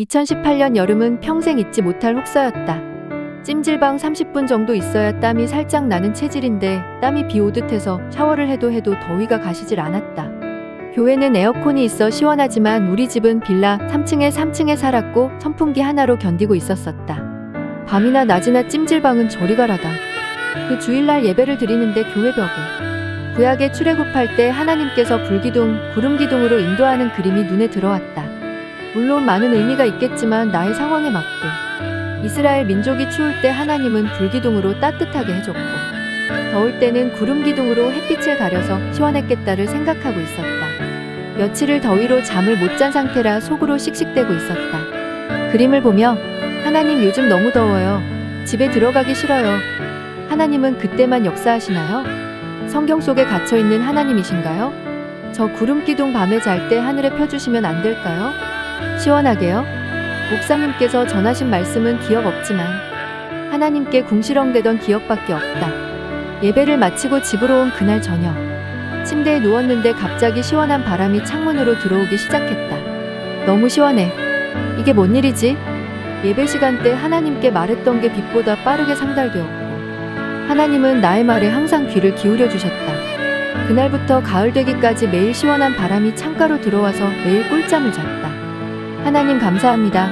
2018년 여름은 평생 잊지 못할 혹서였다. 찜질방 30분 정도 있어야 땀이 살짝 나는 체질인데 땀이 비 오듯 해서 샤워를 해도 해도 더위가 가시질 않았다. 교회는 에어컨이 있어 시원하지만 우리 집은 빌라 3층에 3층에 살았고 선풍기 하나로 견디고 있었었다. 밤이나 낮이나 찜질방은 저리 가라다. 그 주일날 예배를 드리는데 교회 벽에 구약의 출애굽할 때 하나님께서 불기둥, 구름기둥으로 인도하는 그림이 눈에 들어왔다. 물론 많은 의미가 있겠지만 나의 상황에 맞게 이스라엘 민족이 추울 때 하나님은 불기둥으로 따뜻하게 해줬고 더울 때는 구름 기둥으로 햇빛을 가려서 시원했겠다를 생각하고 있었다. 며칠을 더위로 잠을 못 잔 상태라 속으로 씩씩대고 있었다. 그림을 보며 하나님 요즘 너무 더워요. 집에 들어가기 싫어요. 하나님은 그때만 역사하시나요? 성경 속에 갇혀 있는 하나님이신가요? 저 구름 기둥 밤에 잘 때 하늘에 펴주시면 안 될까요? 시원하게요? 목사님께서 전하신 말씀은 기억 없지만 하나님께 궁시렁대던 기억밖에 없다. 예배를 마치고 집으로 온 그날 저녁. 침대에 누웠는데 갑자기 시원한 바람이 창문으로 들어오기 시작했다. 너무 시원해. 이게 뭔 일이지? 예배 시간 때 하나님께 말했던 게 빛보다 빠르게 상달되었고, 하나님은 나의 말에 항상 귀를 기울여 주셨다. 그날부터 가을 되기까지 매일 시원한 바람이 창가로 들어와서 매일 꿀잠을 잤다. 하나님 감사합니다.